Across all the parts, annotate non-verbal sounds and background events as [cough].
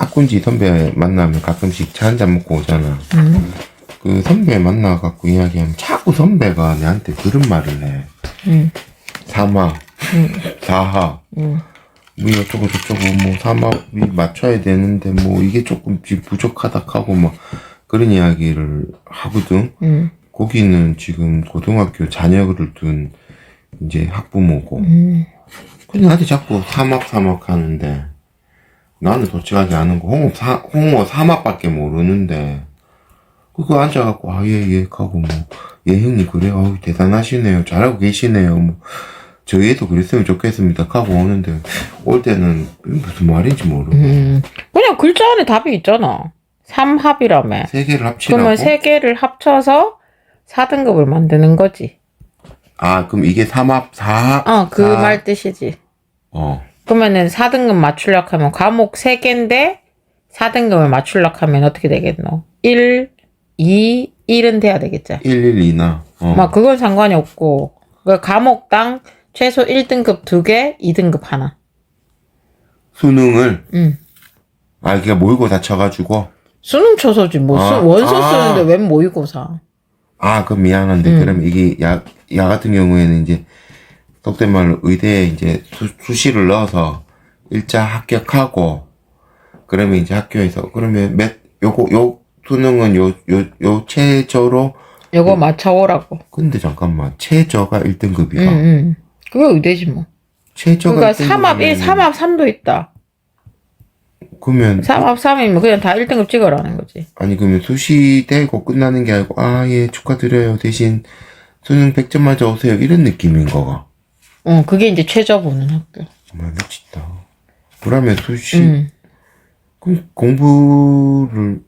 학군지 선배 만나면 가끔씩 차 한잔 먹고 오잖아. 음. 그 선배 만나갖고 이야기하면 자꾸 선배가 내한테 그런 말을 해. 음. 사마, 사하, 음. 뭐 어쩌고 저쩌고 뭐 사마비 맞춰야 되는데 뭐 이게 조금 지- 부족하다 하고 막 그런 이야기를 하거든. 음. 거기는 지금 고등학교 자녀를 둔 이제 학부모고. 음. 근데 나한테 자꾸 사막 사막 하는데 나는 솔직하게 아는 거 홍어 사 홍어 사막밖에 모르는데 그거 앉아갖고 아예예 하고 뭐예 형님 그래요 아유, 대단하시네요 잘하고 계시네요 뭐 저희도 그랬으면 좋겠습니다 하고 오는데 올 때는 무슨 말인지 모르고 음. 그냥 글자 안에 답이 있잖아. 삼합이라며. 세 개를 합치라고 그러면 세 개를 합쳐서 4등급을 만드는 거지. 아 그럼 이게 삼합 사 어, 그 사- 말 뜻이지. 어 그러면은 4등급 맞추려고 하면 과목 3개인데 4등급을 맞추려고 하면 어떻게 되겠노? 1, 2, 1은 돼야 되겠지. 112나 어. 막 그건 상관이 없고 그 과목당 최소 1등급 2개, 2등급 하나. 수능을 응. 아 그게 모의고사 쳐가지고 수능 쳐서지 뭐 아, 수- 원서 아. 쓰는데 웬 모의고사. 아, 그럼 미안한데, 음. 그럼 이게 야, 야 같은 경우에는 이제, 속된 말로 의대에 이제 수, 수시를 넣어서 일자 합격하고, 그러면 이제 학교에서, 그러면 몇, 요거, 요 수능은 요, 요, 요 최저로, 요거 음. 맞춰오라고. 근데 잠깐만, 최저가 1등급이가. 응, 응. 그게 의대지 뭐. 최저가 그러니까 1등급이면 3합 1, 3합 3도 있다. 그러면, 3합 3이면 그냥 다 1등급 찍으라는 거지. 아니, 그러면 수시 되고 끝나는 게 아니고, 아, 예, 축하드려요. 대신 수능 100점 맞아 오세요. 이런 느낌인 거가. 어, 그게 이제 최저 보는 학교. 정말 미치다. 그러면 수시, 응. 그럼 공부를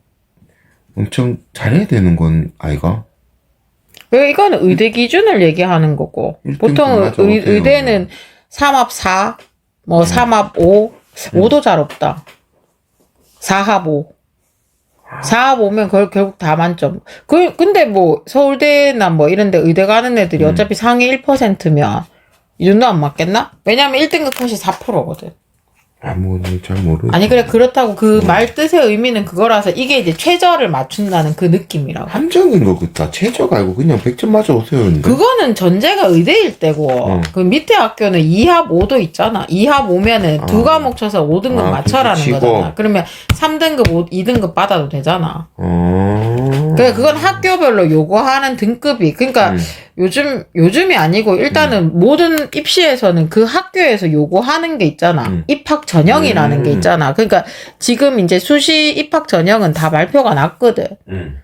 엄청 잘해야 되는 건 아이가? 왜 이거는 의대 기준을 얘기하는 거고 보통 의? 의대는 3합 4, 뭐 3합 5, 5도 잘 없다. 4합 5. 4합 5면 그걸 결국 다 만점. 그 근데 뭐 서울대나 뭐 이런 데 의대 가는 애들이 음. 어차피 상위 1%면 이 정도 안 맞겠나? 왜냐면 1등급 컷이 4%거든. 아, 뭐, 잘 모르. 아니 그래 그렇다고 그 말 뜻의 의미는 그거라서 이게 이제 최저를 맞춘다는 그 느낌이라고. 함정인 거 같다. 최저가 아니고 그냥 100점 맞아 오세요. 근데. 그거는 전제가 의대일 때고 어. 그 밑에 학교는 2합 5도 있잖아. 2합 5면은 두 아. 과목 쳐서 5등급 아, 맞춰라는 치고. 거잖아. 그러면 3등급 5, 2등급 받아도 되잖아. 어. 그래 그건 학교별로 요구하는 등급이 그러니까 음. 요즘 요즘이 아니고 일단은 모든 입시에서는 그 학교에서 요구하는 게 있잖아. 음. 입학 전형이라는 게 음. 있잖아. 그러니까 지금 이제 수시 입학 전형은 다 발표가 났거든. 음.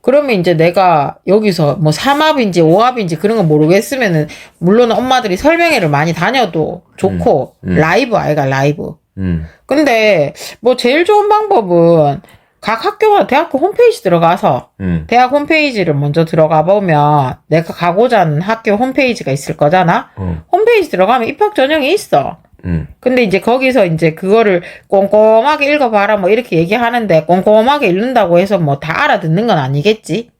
그러면 이제 내가 여기서 뭐 3합인지 5합인지 그런 거 모르겠으면은 물론 엄마들이 설명회를 많이 다녀도 좋고 음. 음. 라이브 아이가 라이브. 음. 근데 뭐 제일 좋은 방법은 각 학교마다 대학교 홈페이지 들어가서 음. 대학 홈페이지를 먼저 들어가 보면 내가 가고자 하는 학교 홈페이지가 있을 거잖아. 어. 홈페이지 들어가면 입학 전형이 있어. 음. 근데 이제 거기서 이제 그거를 꼼꼼하게 읽어봐라 뭐 이렇게 얘기하는데 꼼꼼하게 읽는다고 해서 뭐 다 알아듣는 건 아니겠지.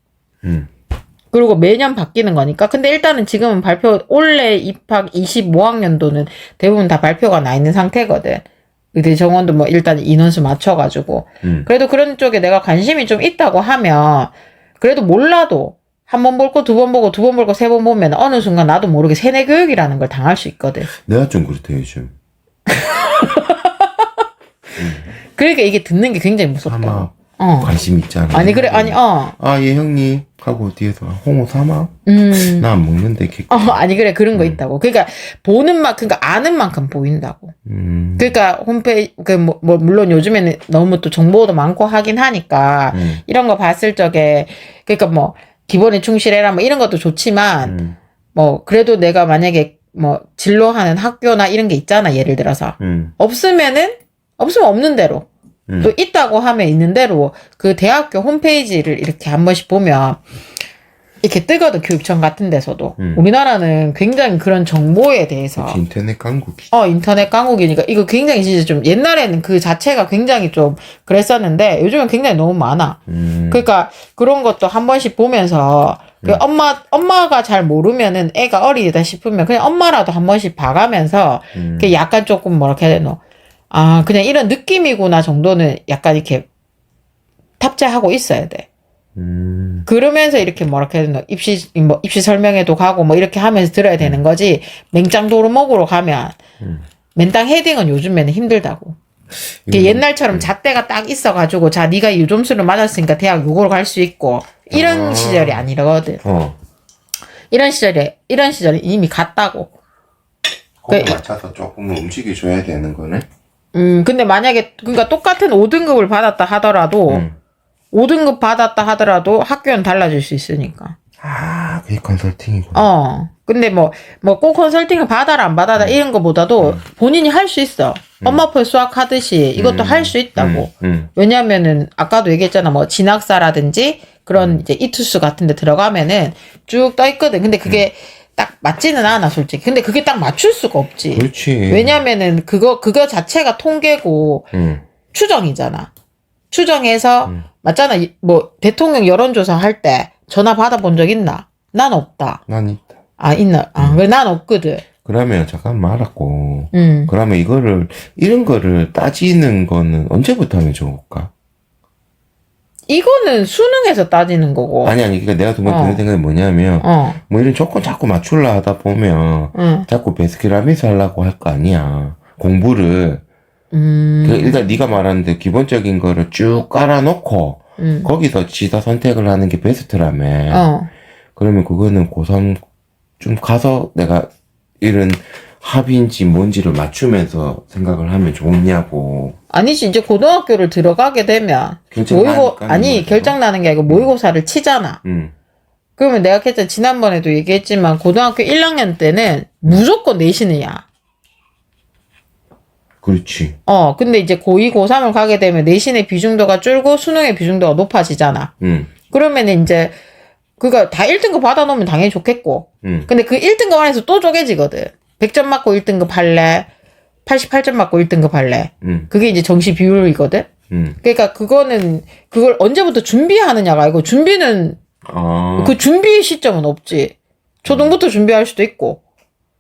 음. 그리고 매년 바뀌는 거니까. 근데 일단은 지금은 발표, 올해 입학 25학년도는 대부분 다 발표가 나 있는 상태거든. 의대 정원도 뭐 일단 인원수 맞춰가지고. 음. 그래도 그런 쪽에 내가 관심이 좀 있다고 하면, 그래도 몰라도 한 번볼 거, 두번 보고, 두 번볼 거, 세번 보면 어느 순간 나도 모르게 세뇌 교육이라는 걸 당할 수 있거든. 내가 좀 그렇다, 요즘. [laughs] 그러니까 이게 듣는 게 굉장히 무섭다. 사막 어. 관심 있잖아. 아니, 그래, 아니, 어. 아, 예, 형님. 하고 뒤에서 홍어 사막? 음. 나 안 먹는데, 개. 어, 아니, 그래, 그런 거 있다고. 그러니까, 보는 만, 그러니까 아는 만큼 보인다고. 음. 그러니까 홈페이지 그 뭐, 뭐 물론 요즘에는 너무 또 정보도 많고 하긴 하니까 음. 이런 거 봤을 적에 그러니까 뭐 기본에 충실해라 뭐 이런 것도 좋지만 음. 뭐 그래도 내가 만약에 뭐 진로하는 학교나 이런 게 있잖아 예를 들어서 음. 없으면은 없으면 없는 대로 음. 또 있다고 하면 있는 대로 그 대학교 홈페이지를 이렇게 한 번씩 보면 이렇게 뜨거든 교육청 같은 데서도 음. 우리나라는 굉장히 그런 정보에 대해서 인터넷 강국이. 어, 인터넷 강국이니까 이거 굉장히 진짜 좀 옛날에는 그 자체가 굉장히 좀 그랬었는데 요즘은 굉장히 너무 많아. 음. 그러니까 그런 것도 한 번씩 보면서 그 엄마 엄마가 잘 모르면은 애가 어리다 싶으면 그냥 엄마라도 한 번씩 봐가면서 음. 그 약간 조금 뭐랄까 해야 되노 아, 그냥 이런 느낌이구나 정도는 약간 이렇게 탑재하고 있어야 돼. 음. 그러면서 이렇게 뭐라 해야 되나 입시 뭐 입시 설명회도 가고 뭐 이렇게 하면서 들어야 되는 거지 맹장 도루묵으로 가면 음. 맨땅 헤딩은 요즘에는 힘들다고. 이게 옛날처럼 잣대가 딱 있어가지고 자 네가 이 점수를 맞았으니까 대학 요걸 갈 수 있고 이런 아. 시절이 아니거든. 어. 이런 시절에 이런 시절이 이미 갔다고. 거기 그- 맞춰서 조금 움직여줘야 되는 거네. 음 근데 만약에 그러니까 똑같은 5등급을 받았다 하더라도 음. 5등급 받았다 하더라도 학교는 달라질 수 있으니까. 아, 그게 컨설팅이구나. 어. 근데 뭐, 뭐 꼭 컨설팅을 받아라, 안 받아라, 이런 거보다도 본인이 할 수 있어. 엄마표 수학 하듯이 이것도 할수 있다고. 음. 음. 왜냐면은, 아까도 얘기했잖아. 뭐, 진학사라든지 그런 이제 이투스 같은 데 들어가면은 쭉 떠 있거든. 근데 그게 딱 맞지는 않아, 솔직히. 근데 그게 딱 맞출 수가 없지. 그렇지. 왜냐면은 그거, 그거 자체가 통계고 음. 추정이잖아. 추정해서 음. 맞잖아. 이- 뭐 대통령 여론조사 할 때 전화 받아본 적 있나? 난 없다. 난 있다. 아 있나? 아 그래 난 없거든. 그러면 잠깐 말았고. 음. 그러면 이거를 이런 거를 따지는 거는 언제부터 하면 좋을까? 이거는 수능에서 따지는 거고. 아니 아니 그러니까 내가 두번 어. 드는 생각이 뭐냐면 어. 뭐 이런 조건 자꾸 맞출라 하다 보면 응. 자꾸 베스킨라빈스 하려고 할 거 아니야. 공부를 음. 그 일단 네가 말하는데 기본적인 거를 쭉 깔아놓고 음. 거기서 지다 선택을 하는 게 베스트라며. 어. 그러면 그거는 고3 좀 가서 내가 이런 합인지 뭔지를 맞추면서 생각을 하면 좋냐고. 아니지 이제 고등학교를 들어가게 되면 결정 모의고 나니까 아니 거죠. 결정 나는 게 아니고 모의고사를 치잖아. 응. 그러면 내가 했잖아 지난번에도 얘기했지만 고등학교 1학년 때는 무조건 내신이야. 그렇지. 어 근데 이제 고2 고3을 가게 되면 내신의 비중도가 줄고 수능의 비중도가 높아지잖아. 응. 그러면 이제 그니까 다 1등급 받아놓으면 당연히 좋겠고 응. 근데 그 1등급 안에서 또 쪼개지거든. 100점 맞고 1등급 할래? 88점 맞고 1등급 할래? 응. 그게 이제 정시 비율이거든. 응. 그러니까 그거는 그걸 언제부터 준비하느냐가 아니고 준비는 아. 그 준비 시점은 없지. 초등부터 준비할 수도 있고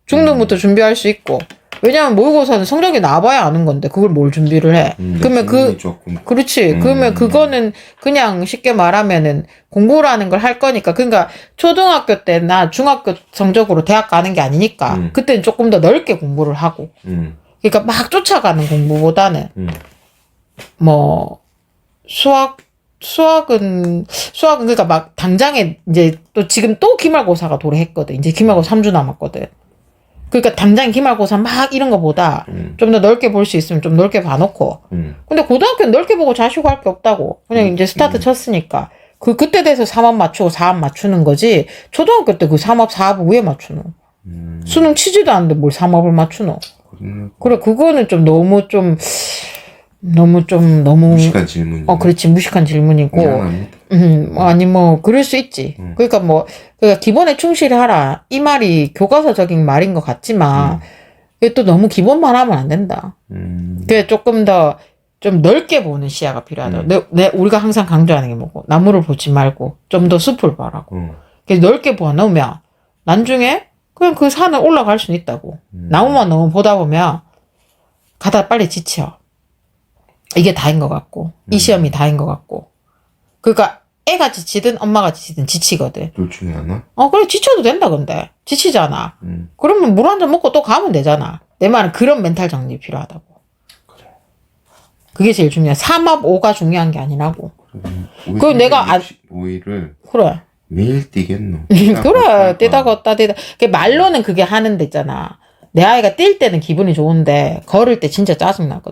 중등부터 준비할 수 있고 왜냐면 모의고사는 성적이 나와봐야 아는 건데 그걸 뭘 준비를 해. 음, 그러면 그 조금 그렇지. 음. 그러면 그거는 그냥 쉽게 말하면은 공부라는 걸 할 거니까. 그러니까 초등학교 때나 중학교 성적으로 대학 가는 게 아니니까. 음. 그때는 조금 더 넓게 공부를 하고. 응. 그러니까 막 쫓아가는 공부보다는 응. 뭐 수학 수학은 수학은 그러니까 막 당장에 이제 또 지금 또 기말고사가 도래했거든. 이제 기말고사 3주 남았거든. 그러니까 당장 기말고사 막 이런 거보다 응. 좀더 넓게 볼 수 있으면 좀 넓게 봐놓고 응. 근데 고등학교는 넓게 보고 자시고 할 게 없다고. 그냥 이제 스타트 쳤으니까. 그, 그때 돼서 3합 맞추고 4합 맞추는 거지. 초등학교 때그 3합, 4합 왜 맞추노? 음. 수능 치지도 않는데 뭘 3합을 맞추노? 그러면 그래, 그거는 좀 너무 좀, 너무 좀, 너무. 무식한 질문이. 어, 그렇지. 무식한 질문이고. 미안합니다. 음, 뭐 아니, 뭐, 그럴 수 있지. 음. 그러니까 뭐, 그러니까 기본에 충실하라. 이 말이 교과서적인 말인 것 같지만, 이게 또 너무 기본만 하면 안 된다. 음. 그게 조금 더 좀 넓게 보는 시야가 필요하다. 음. 내, 내, 우리가 항상 강조하는 게 뭐고, 나무를 보지 말고, 좀 더 숲을 봐라고. 응. 그래서 넓게 보아놓으면, 나중에, 그냥 그 산을 올라갈 수는 있다고. 음. 나무만 너무 보다 보면, 가다 빨리 지쳐. 이게 다인 것 같고, 음. 이 시험이 다인 것 같고. 그러니까, 애가 지치든 엄마가 지치든 지치거든. 둘 중에 하나? 어, 그래, 지쳐도 된다, 근데. 지치잖아. 응. 그러면 물 한 잔 먹고 또 가면 되잖아. 내 말은 그런 멘탈 정립이 필요하다고. 그게 제일 중요해. 삼합 오가 중요한 게 아니라고. 그럼 내가 안- 오이를 그래. 매일 뛰겠노. [laughs] 그래. 뛰다가 걷다 뛰다. 그 말로는 그게 하는 데 있잖아. 내 아이가 뛸 때는 기분이 좋은데 걸을 때 진짜 짜증나거든.